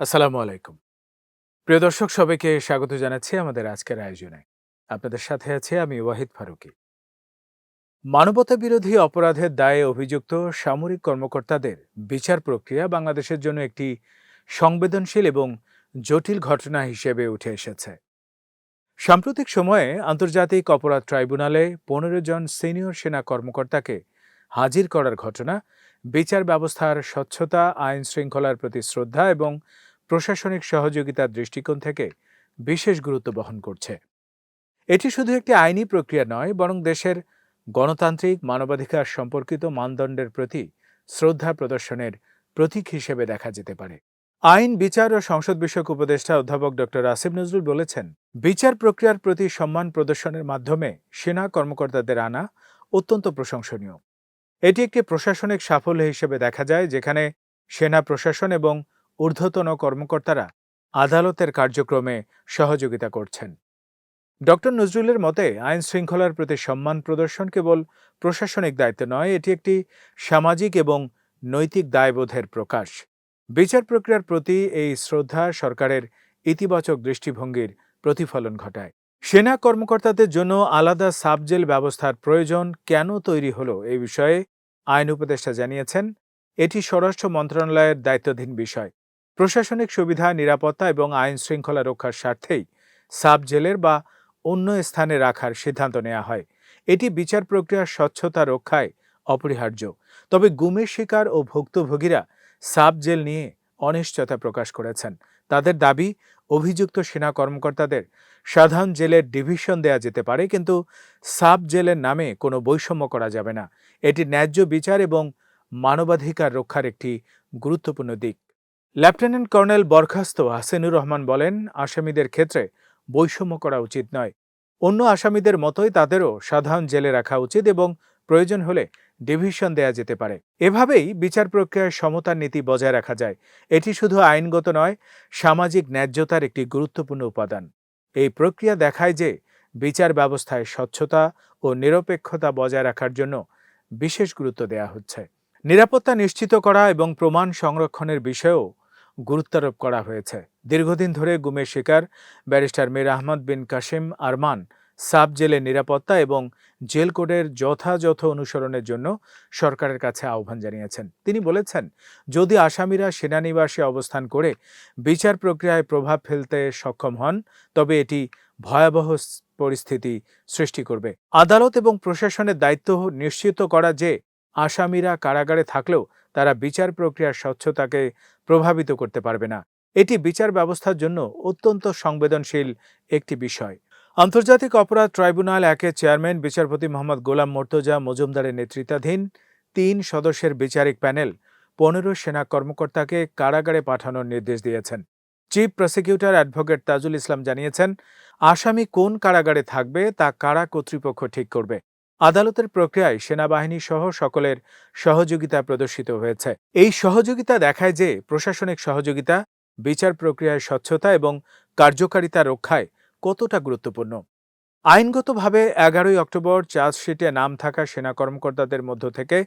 আসসালামু আলাইকুম। প্রিয় দর্শক, সবাইকে স্বাগত জানাচ্ছি আমাদের আজকের আয়োজনে। আপনাদের সাথে আছে আমি ওয়াহিদ ফারুকি। মানবতা বিরোধী অপরাধের দায়ে অভিযুক্ত সামরিক কর্মকর্তাদের বিচার প্রক্রিয়া বাংলাদেশের জন্য একটি সংবেদনশীল এবং জটিল ঘটনা হিসেবে উঠে এসেছে। সাম্প্রতিক সময়ে আন্তর্জাতিক অপরাধ ট্রাইব্যুনালে পনেরো জন সিনিয়র সেনা কর্মকর্তাকে হাজির করার ঘটনা, বিচার ব্যবস্থার স্বচ্ছতা, আইন শৃঙ্খলার প্রতি শ্রদ্ধা এবং প্রশাসনিক সহযোগিতার দৃষ্টিকোণ থেকে বিশেষ গুরুত্ব বহন করছে। এটি শুধু একটি আইনি প্রক্রিয়া নয়, বরং দেশের গণতান্ত্রিক, মানবাধিকার সম্পর্কিত মানদণ্ডের প্রতি শ্রদ্ধা প্রদর্শনের প্রতীক হিসেবে দেখা যেতে পারে। আইন, বিচার ও সংসদ বিষয়ক উপদেষ্টা অধ্যাপক ডক্টর আসিফ নজরুল বলেছেন, বিচার প্রক্রিয়ার প্রতি সম্মান প্রদর্শনের মাধ্যমে সেনা কর্মকর্তাদের আনা অত্যন্ত প্রশংসনীয়। এটি একটি প্রশাসনিক সাফল্য হিসেবে দেখা যায়, যেখানে সেনা প্রশাসন এবং ঊর্ধ্বতন কর্মকর্তারা আদালতের কার্যক্রমে সহযোগিতা করছেন। ডক্টর নজরুলের মতে, আইন শৃঙ্খলার প্রতি সম্মান প্রদর্শন কেবল প্রশাসনিক দায়িত্ব নয়, এটি একটি সামাজিক এবং নৈতিক দায়বোধের প্রকাশ। বিচার প্রক্রিয়ার প্রতি এই শ্রদ্ধা সরকারের ইতিবাচক দৃষ্টিভঙ্গির প্রতিফলন ঘটায়। সেনা কর্মকর্তাদের জন্য আলাদা সাবজেল ব্যবস্থার প্রয়োজন কেন তৈরি হলো এই বিষয়ে আইন উপদেষ্টা জানিয়েছেন, এটি স্বরাষ্ট্র মন্ত্রণালয়ের দায়িত্বাধীন বিষয়। প্রশাসনিক সুবিধা, নিরাপত্তা এবং আইন শৃঙ্খলা রক্ষার স্বার্থেই সাব জেলের বা অন্য স্থানে রাখার সিদ্ধান্ত নেওয়া হয়। এটি বিচার প্রক্রিয়ার স্বচ্ছতা রক্ষায় অপরিহার্য। তবে গুমের শিকার ও ভুক্তভোগীরা সাব জেল নিয়ে অনিশ্চয়তা প্রকাশ করেছেন। তাদের দাবি, অভিযুক্ত সেনা কর্মকর্তাদের সাধারণ জেলের ডিভিশন দেয়া যেতে পারে, কিন্তু সাব জেলের নামে কোনো বৈষম্য করা যাবে না। এটি ন্যায্য বিচার এবং মানবাধিকার রক্ষার একটি গুরুত্বপূর্ণ দিক। লেফটেন্যান্ট কর্নেল বরখাস্ত হাসিনুর রহমান বলেন, আসামিদের ক্ষেত্রে বৈষম্য করা উচিত নয়। অন্য আসামিদের মতোই তাদেরও সাধারণ জেলে রাখা উচিত এবং প্রয়োজন হলে ডিভিশন দেয়া যেতে পারে। এভাবেই বিচার প্রক্রিয়ায় সমতার নীতি বজায় রাখা যায়। এটি শুধু আইনগত নয়, সামাজিক ন্যায্যতার একটি গুরুত্বপূর্ণ উপাদান। এই প্রক্রিয়া দেখায় যে বিচার ব্যবস্থায় স্বচ্ছতা ও নিরপেক্ষতা বজায় রাখার জন্য বিশেষ গুরুত্ব দেয়া হচ্ছে। নিরাপত্তা নিশ্চিত করা এবং প্রমাণ সংরক্ষণের বিষয়েও গুরুত্বারোপ করা হয়েছে। দীর্ঘদিন ধরে গুমের শিকার ব্যারিস্টার মীর আহমদ বিন কাশিম আরমান সাব জেলের নিরাপত্তা এবং জেল কোডের যথাযথ অনুসরণের জন্য সরকারের কাছে আহ্বান জানিয়েছেন। তিনি বলেছেন, যদি আসামিরা সেনানিবাসে অবস্থান করে বিচার প্রক্রিয়ায় প্রভাব ফেলতে সক্ষম হন, তবে এটি ভয়াবহ পরিস্থিতি সৃষ্টি করবে। আদালত এবং প্রশাসনের দায়িত্ব নিশ্চিত করা যে আসামিরা কারাগারে থাকলেও তারা বিচার প্রক্রিয়ার স্বচ্ছতাকে প্রভাবিত করতে পারবে না। এটি বিচার ব্যবস্থার জন্য অত্যন্ত সংবেদনশীল একটি বিষয়। আন্তর্জাতিক অপরাধ ট্রাইব্যুনাল একের চেয়ারম্যান বিচারপতি মোহাম্মদ গোলাম মোর্তজা মজুমদারের নেতৃত্বাধীন তিন সদস্যের বিচারিক প্যানেল পনেরো সেনা কর্মকর্তাকে কারাগারে পাঠানোর নির্দেশ দিয়েছেন। Chief prosecutor advocate Tajul Islam জানিয়েছেন, আসামি কোন কারাগারে থাকবে তা কারা কর্তৃপক্ষ ঠিক করবে? আদালতের প্রক্রিয়ায় সেনাবাহিনী সহ সকলের সহযোগিতা প্রদর্শিত হয়েছে। এই সহযোগিতা দেখায় যে প্রশাসনিক সহযোগিতা, বিচার প্রক্রিয়ায় স্বচ্ছতা এবং কার্যকারিতা রক্ষায় কতটা গুরুত্বপূর্ণ। আইনগতভাবে এগারোই অক্টোবর চার্জশিটে নাম থাকা সেনা কর্মকর্তাদের মধ্য থেকে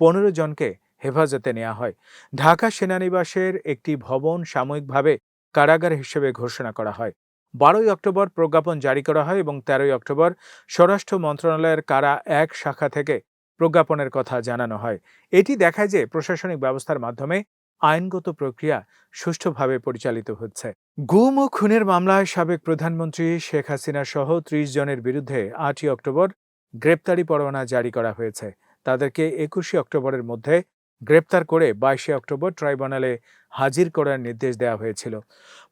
পনেরো জনকে হেফাজতে নেওয়া হয়। ঢাকা সেনানিবাসের একটি ভবন সাময়িকভাবে কারাগার হিসেবে ঘোষণা করা হয়। বারোই অক্টোবর প্রজ্ঞাপন জারি করা হয় এবং তেরোই অক্টোবর স্বরাষ্ট্র মন্ত্রণালয়ের কারা এক শাখা থেকে প্রজ্ঞাপনের কথা জানানো হয়। এটি দেখায় যে প্রশাসনিক ব্যবস্থার মাধ্যমে আইনগত প্রক্রিয়া সুষ্ঠুভাবে পরিচালিত হচ্ছে। গুম ও খুনের মামলায় সাবেক প্রধানমন্ত্রী শেখ হাসিনা সহ ত্রিশ জনের বিরুদ্ধে আটই অক্টোবর গ্রেপ্তারি পরোয়ানা জারি করা হয়েছে। তাদেরকে একুশে অক্টোবরের মধ্যে গ্রেপ্তার করে বাইশে অক্টোবর ট্রাইব্যুনালে হাজির করার নির্দেশ দেওয়া হয়েছিল।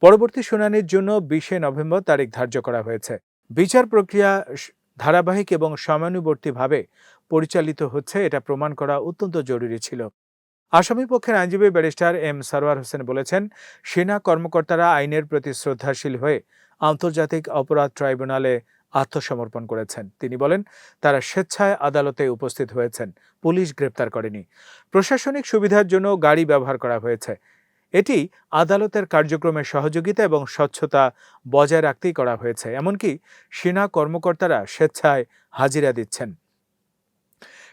পরবর্তী শুনানির জন্য বিশে নভেম্বর তারিখ ধার্য করা হয়েছে। বিচার প্রক্রিয়া ধারাবাহিক এবং সময়ানুবর্তীভাবে পরিচালিত হচ্ছে এটা প্রমাণ করা অত্যন্ত জরুরি ছিল। আসামি পক্ষের আইনজীবী ব্যারিস্টার এম সারোয়ার হোসেন বলেছেন, সেনা কর্মকর্তারা আইনের প্রতি শ্রদ্ধাশীল হয়ে আন্তর্জাতিক অপরাধ ট্রাইব্যুনালে আত্মসমর্পণ করেছেন। তিনি বলেন, তারা স্বেচ্ছায় আদালতে উপস্থিত হয়েছেন। পুলিশ গ্রেপ্তার করেনি। প্রশাসনিক সুবিধার জন্য গাড়ি ব্যবহার করা হয়েছে। এটি আদালতের কার্যক্রমে সহযোগিতা এবং স্বচ্ছতা বজায় রাখতেই করা হয়েছে। এমনকি সেনা কর্মকর্তারা স্বেচ্ছায় হাজিরা দিচ্ছেন।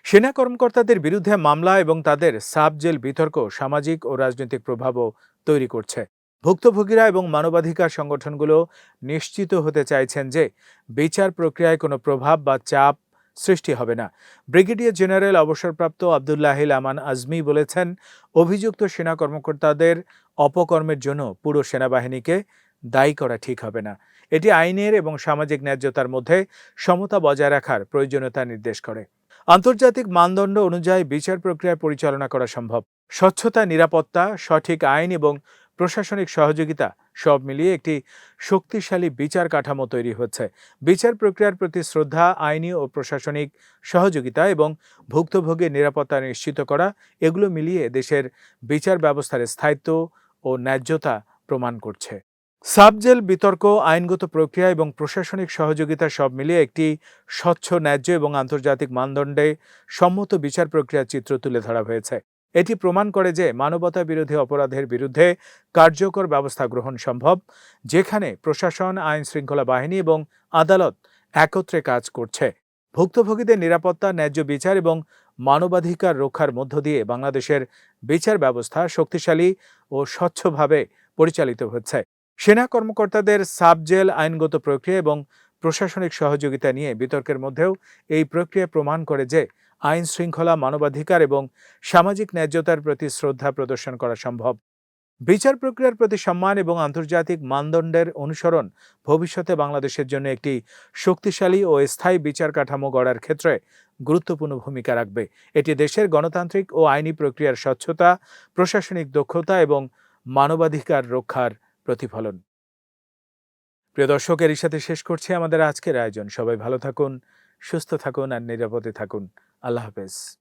সেনা কর্মকর্তাদের বিরুদ্ধে মামলা এবং তাদের সাব জেল বিতর্ক সামাজিক ও রাজনৈতিক প্রভাবও তৈরি করছে। ভুক্তভোগীরা এবং মানবাধিকার সংগঠনগুলো নিশ্চিত হতে চাইছেন যে বিচার প্রক্রিয়ায় কোনো প্রভাব বা চাপ সৃষ্টি হবে না। ব্রিগেডিয়ার জেনারেল অবসরপ্রাপ্ত আবদুল্লাহিল আমান আজমি বলেছেন, অভিযুক্ত সেনা কর্মকর্তাদের অপকর্মের জন্য পুরো সেনাবাহিনীকে দায়ী করা ঠিক হবে না। এটি আইনের এবং সামাজিক ন্যায্যতার মধ্যে সমতা বজায় রাখার প্রয়োজনীয়তা নির্দেশ করে। আন্তর্জাতিক মানদণ্ড অনুযায়ী বিচার প্রক্রিয়া পরিচালনা করা সম্ভব। স্বচ্ছতা, নিরাপত্তা, সঠিক আইন এবং প্রশাসনিক সহযোগিতা সব মিলিয়ে একটি শক্তিশালী বিচার কাঠামো তৈরি হচ্ছে। বিচার প্রক্রিয়ার প্রতি শ্রদ্ধা, আইনি ও প্রশাসনিক সহযোগিতা এবং ভুক্তভোগীর নিরাপত্তা নিশ্চিত করা, এগুলো মিলিয়ে দেশের বিচার ব্যবস্থার স্থায়িত্ব ও ন্যায্যতা প্রমাণ করছে। সাবজেল বিতর্ক, আইনগত প্রক্রিয়া এবং প্রশাসনিক সহযোগিতা সব মিলিয়ে একটি স্বচ্ছ, ন্যায্য এবং আন্তর্জাতিক মানদণ্ডে সম্মত বিচার প্রক্রিয়ার চিত্র তুলে ধরা হয়েছে। এটি প্রমাণ করে যে মানবতা বিরোধী অপরাধের বিরুদ্ধে কার্যকর ব্যবস্থা গ্রহণ সম্ভব, যেখানে প্রশাসন, আইন শৃঙ্খলা বাহিনী এবং আদালত একত্রে কাজ করছে। ভুক্তভোগীদের নিরাপত্তা, ন্যায্য বিচার এবং মানবাধিকার রক্ষার মধ্য দিয়ে বাংলাদেশের বিচার ব্যবস্থা শক্তিশালী ও স্বচ্ছভাবে পরিচালিত হচ্ছে। সেনা কর্মকর্তাদের সাবজেল, আইনগত প্রক্রিয়া এবং প্রশাসনিক সহযোগিতা নিয়ে বিতর্কের মধ্যেও এই প্রক্রিয়া প্রমাণ করে যে আইন শৃঙ্খলা, মানবাধিকার এবং সামাজিক ন্যায্যতার প্রতি শ্রদ্ধা প্রদর্শন করা সম্ভব। বিচার প্রক্রিয়ার প্রতি সম্মান এবং আন্তর্জাতিক মানদণ্ডের অনুসরণ ভবিষ্যতে বাংলাদেশের জন্য একটি শক্তিশালী ও স্থায়ী বিচার কাঠামো গড়ার ক্ষেত্রে গুরুত্বপূর্ণ ভূমিকা রাখবে। এটি দেশের গণতান্ত্রিক ও আইনি প্রক্রিয়ার স্বচ্ছতা, প্রশাসনিক দক্ষতা এবং মানবাধিকার রক্ষার প্রতিফলন। প্রিয় দর্শক, এরই সাথে শেষ করছি আমাদের আজকের আয়োজন। সবাই ভালো থাকুন, সুস্থ থাকুন আর নিরাপদে থাকুন। আল্লাহ হাফেজ।